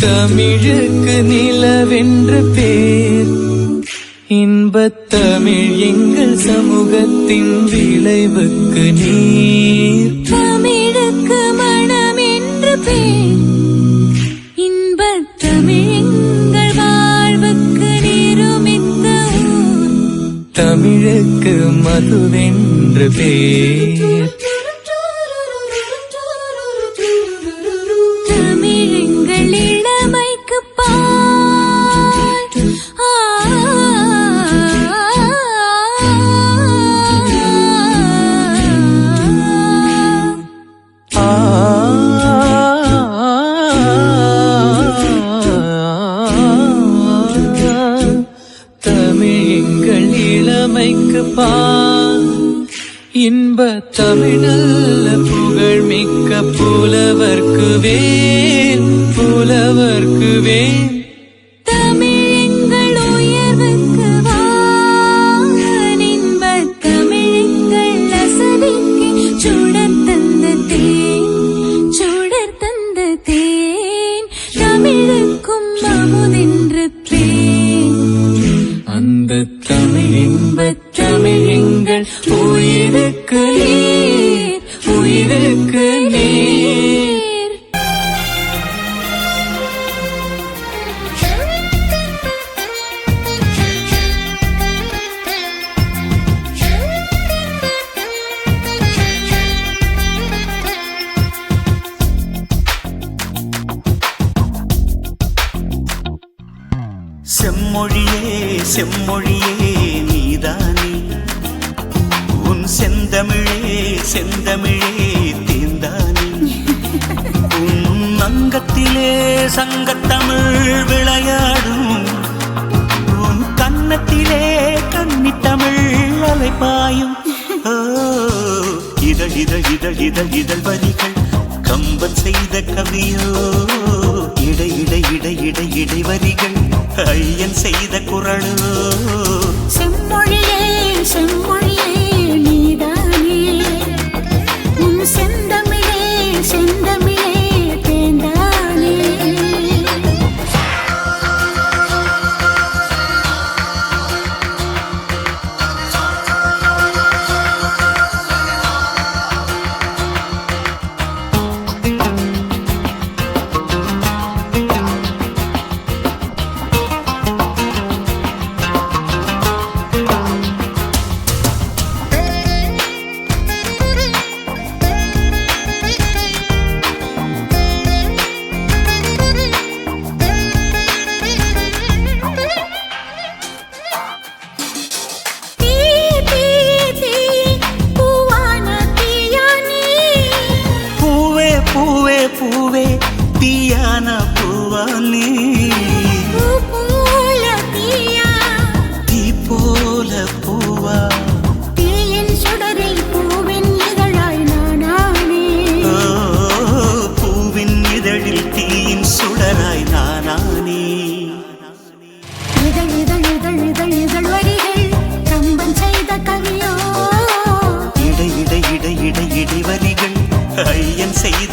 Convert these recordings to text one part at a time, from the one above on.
தமிழுக்கு நிலவென்று பேர். இன்பத் தமிழ் எங்கள் சமூகத்தின் விளைவுக்கு நீர். தமிழுக்கு மனம் என்று பேர். இன்பத் தமிழ் எங்கள் வாழ்வுக்கு நிருமித்த தமிழுக்கு மதுவென்று பேர். தமிழ் புகழ் மிக்க புலவர்க்கு வே செம்மொழியே நீதானே? உன் செந்தமிழே செந்தமிழே தேந்தானே? உன் அங்கத்திலே சங்கத்தமிழ் விளையாடும். உன் கன்னத்திலே கன்னித்தமிழ் அலைப்பாயும். இதழ் இதழ் இதழ் இதழ் இதழ் வரிகள். கம்பன் செய்த கவியோ இடை இடை இடை இடை இடை வரிகள் ஐயன் செய்த குரலோ செம்மொழியே செம்மொழியே நீதானே. உன் செந்தமிழே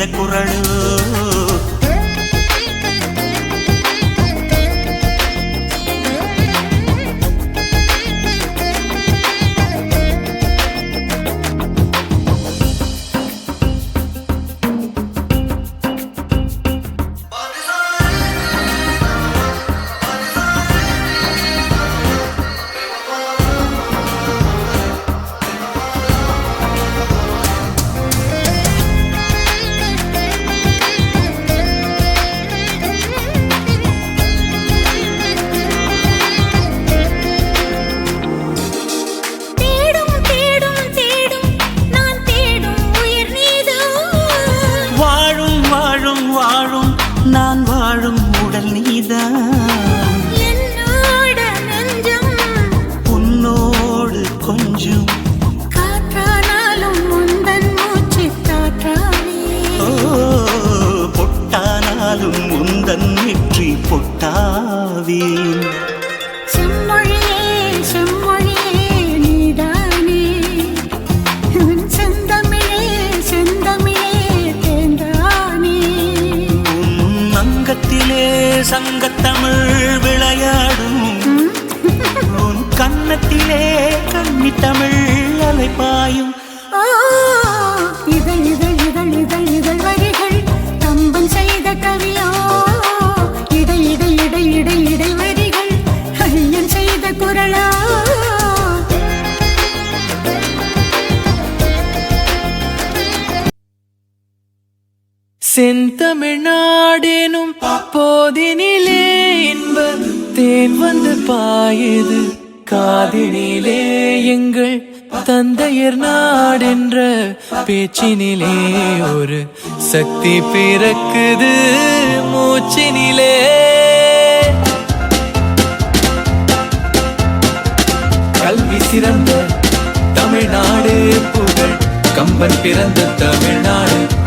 குரலு பார்வீன் செம்மொழியே செம்மொழியே நீதானே. உன் செந்தமிழே செந்தமிழே தேந்தானே உன் அங்கத்திலே சங்கத்தமிழ் விளையாடும். உன் கன்னத்திலே கன்னி தமிழ் அலைப்பாயும் இதழ் இதழ் செந்தமிழ்நாடேனும் போதினிலே இன்ப தேன் வந்து பாயுது. காதினிலே எங்கள் தந்தையர் நாடென்ற பேச்சினிலே ஒரு சக்தி பிறக்குது மூச்சினிலே. கல்வி சிறந்த தமிழ்நாடு புகழ். கம்பன் பிறந்த தமிழ்நாடு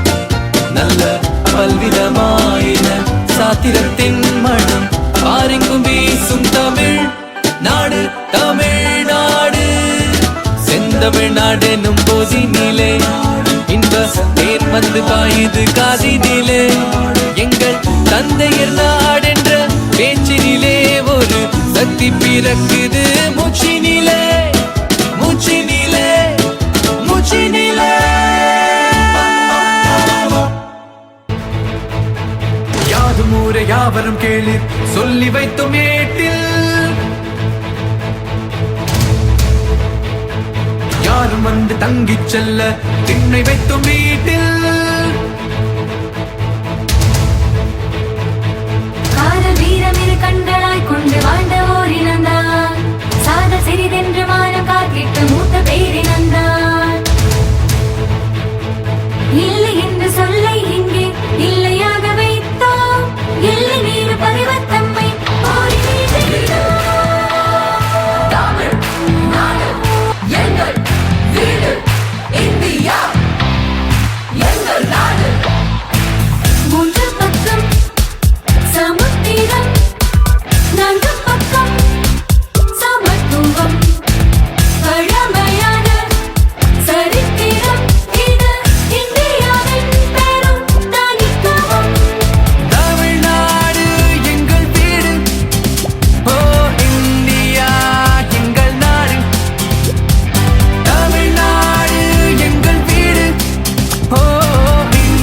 நல்ல பல்விதமாயின. சாத்திரத்தின் மனம் பாரெங்கும் வீசும் தமிழ் நாடு தமிழ்நாடு. செந்தமிழ்நாடு எனும் போதினிலே இன்ப தேர் வந்து பாயுது காதினிலே. எங்கள் தந்தையர் நாடென்ற பேச்சினிலே ஒரு சக்தி பிறக்குது. சொல்லி வைத்தும் ஏட்டில். யாரும் வந்து தங்கிச் செல்ல திண்ணை வைத்தும் வீட்டில். கொண்டு வாழ்ந்த ஓர் இனந்தான் சாத சிறிதென்று மானம் காத்திட்டு மூத்த பேரின